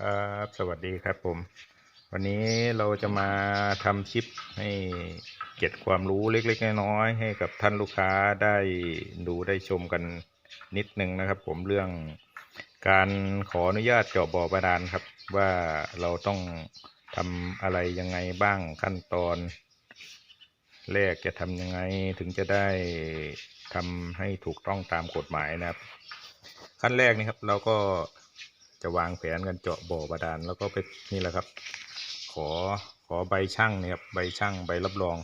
ครับ สวัสดีครับผม วันนี้เราจะมาทำคลิปให้เก็บความรู้เล็กๆน้อยๆให้กับท่านลูกค้าได้ดูได้ชมกันนิดนึงนะครับ ผมเรื่องการขออนุญาตเจาะบ่อบาดาลครับ ว่าเราต้องทำอะไรยังไงบ้างขั้นตอน แรกจะทำยังไงถึงจะได้ทำให้ถูกต้องตามกฎหมายนะครับ ขั้นแรกนี่ครับเราก็ จะวางแผนกันเจาะบ่อบาดาลแล้วก็ไปนี่แหละครับ ขอขอใบช่างนี่ยครับใบช่างใบรับรอง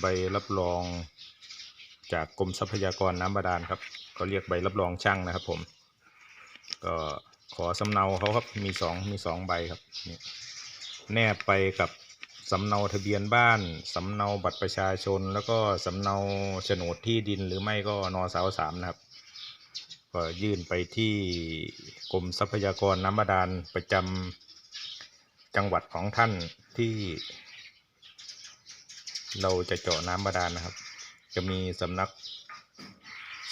ใบรับรองจากกรมทรัพยากรน้ำบาดาลครับก็เรียกใบรับรองช่างนะครับผม ก็ขอสำเนาเขาครับมีสองมีสองใบครับนี่แนบไปกับสำเนาทะเบียนบ้าน สำเนาบัตรประชาชน แล้วก็สำเนาโฉนดที่ดินหรือไม่ก็นอสาวสามนะครับ ก็ยื่นไปที่กรมทรัพยากรน้ำบาดาลประจำจังหวัดของท่านที่ เราจะเจาะน้ำบาดาลนะครับ จะมีสำนัก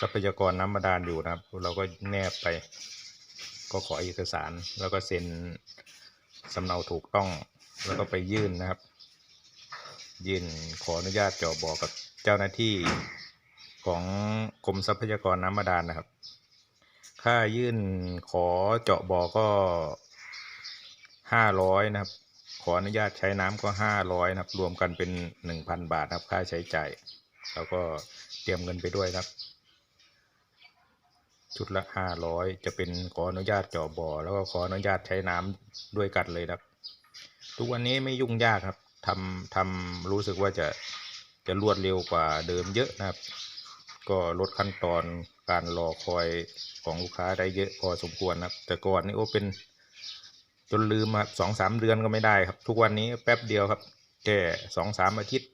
ทรัพยากรน้ำบาดาลอยู่นะครับ เราก็แนบไป ก็ขอเอกสารแล้วก็เซ็นสำเนาถูกต้องแล้วก็ไปยื่นนะครับ ยื่นขออนุญาตเจาะบ่อกับเจ้าหน้าที่ของกรมทรัพยากรน้ำบาดาลนะครับ ค่ายื่นขอเจาะบ่อก็ห้าร้อยนะครับ ขออนุญาตใช้น้ำก็ห้าร้อยนะครับ รวมกันเป็นหนึ่งพันบาทนะครับ ค่าใช้จ่าย แล้วก็เตรียมเงินไปด้วยครับ ชุดละห้าร้อยจะเป็นขออนุญาตเจาะบ่อ แล้วก็ขออนุญาตใช้น้ำด้วยกันเลยนะครับ ทุกวันนี้ไม่ยุ่งยากครับทำทำรู้สึกว่าจะจะรวดเร็วกว่าเดิมเยอะนะครับ ก็ลดขั้นตอนการรอคอยของลูกค้าได้เยอะพอสมควรนะครับ แต่ก่อนนี่โอ้เป็นจนลืมครับสองสามเดือนก็ไม่ได้ครับ ทุกวันนี้แป๊บเดียวครับแค่สองสามอาทิตย์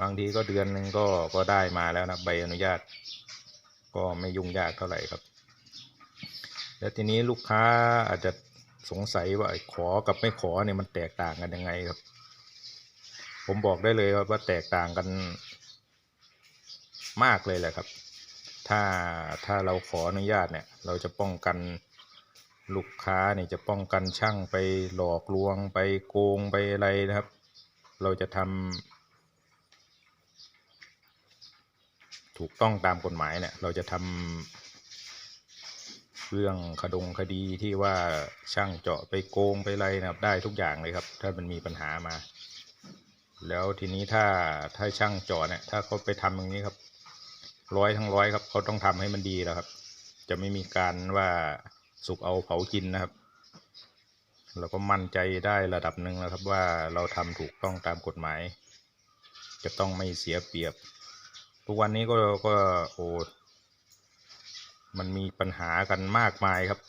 บางทีก็เดือนหนึ่งก็ก็ได้มาแล้วนะใบอนุญาต ก็ไม่ยุ่งยากเท่าไหร่ครับ แล้วทีนี้ลูกค้าอาจจะสงสัยว่าขอกับไม่ขอเนี่ยมันแตกต่างกันยังไงครับ ผมบอกได้เลยครับว่าแตกต่างกัน มากเลยแหละครับ ถ้าถ้าเราขออนุญาตเนี่ย เราจะป้องกันลูกค้าเนี่ยจะป้องกันช่างไปหลอกลวงไปโกงไปอะไรนะครับ เราจะทำถูกต้องตามกฎหมายเนี่ย เราจะทำเรื่องคดงคดีที่ว่าช่างเจาะไปโกงไปอะไรนะครับ ได้ทุกอย่างเลยครับ ถ้ามันมีปัญหามา แล้วทีนี้ถ้าถ้าช่างเจาะเนี่ย ถ้าเขาไปทำอย่างนี้ครับ ร้อยทั้งร้อยครับเขาต้องทำให้มันดีแล้วครับ จะไม่มีการว่าสุกเอาเผากินนะครับ เราก็มั่นใจได้ระดับหนึ่งแล้วครับว่าเราทำถูกต้องตามกฎหมาย จะต้องไม่เสียเปรียบ ทุกวันนี้ก็ก็โอ้มันมีปัญหากันมากมายครับ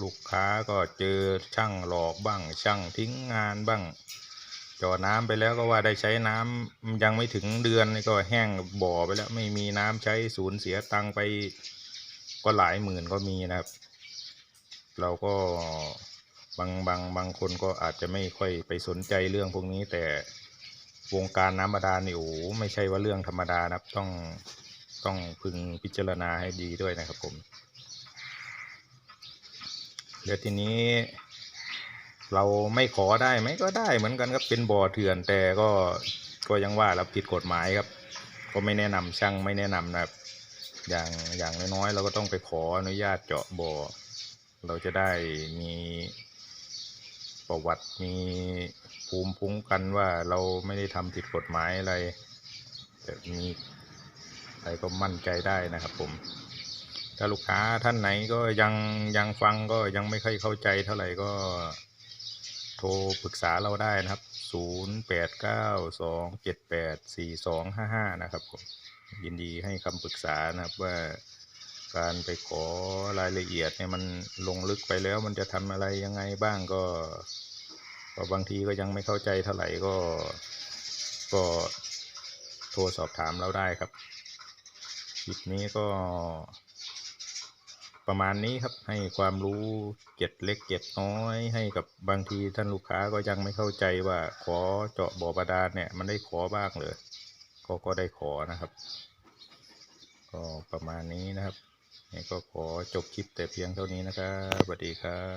ลูกค้าก็เจอช่างหลอกบ้าง ช่างทิ้งงานบ้าง จ่อน้ำไปแล้วก็ว่าได้ใช้น้ำยังไม่ถึงเดือนก็แห้งบ่อไปแล้วไม่มีน้ำใช้สูญเสียตังค์ไปก็หลายหมื่นก็มีนะครับ เราก็บางบางบางคนก็อาจจะไม่ค่อยไปสนใจเรื่องพวกนี้แต่วงการน้ำบาดาลนี่โอ้ไม่ใช่ว่าเรื่องธรรมดานะครับ ต้องต้องพึงพิจารณาให้ดีด้วยนะครับผม เดี๋ยวทีนี้ เราไม่ขอได้ไหมก็ได้เหมือนกันครับเป็นบ่อเถื่อนแต่ก็ก็ยังว่าเราผิดกฎหมายครับ ก็ไม่แนะนำช่างไม่แนะนำนะครับ อย่างอย่างน้อยๆเราก็ต้องไปขออนุญาตเจาะบ่อ เราจะได้มีประวัติมีภูมิคุ้มกันว่าเราไม่ได้ทำผิดกฎหมายอะไรจะมีอะไรก็มั่นใจได้นะครับผมถ้าลูกค้าท่านไหนก็ยังยังฟังก็ยังไม่ค่อยเข้าใจเท่าไหร่ก็ ทรปรึกษาเราได้นะครับ 0 8 9 2 7 8 4 2 5 5 นะครับผมยินดีให้คำปรึกษานะครับว่าการไปขอรายละเอียดเนี่ยมันลงลึกไปแล้วมันจะทำอะไรยังไงบ้างก็ก็บางทีก็ยังไม่เข้าใจเท่าไหร่ก็ ก็โทรสอบถามเราได้ครับคลิปนี้ก็ ประมาณนี้ครับให้ความรู้เก็ดเล็กเก็ดน้อย ให้กับบางทีท่านลูกค้าก็ยังไม่เข้าใจว่าขอเจาะบ่อบาดาลเนี่ย มันได้ขอบ้างเลยก็ก็ได้ขอนะครับ ก็ประมาณนี้นะครับนี่ก็ขอจบคลิปแต่เพียงเท่านี้นะครับสวัสดีครับ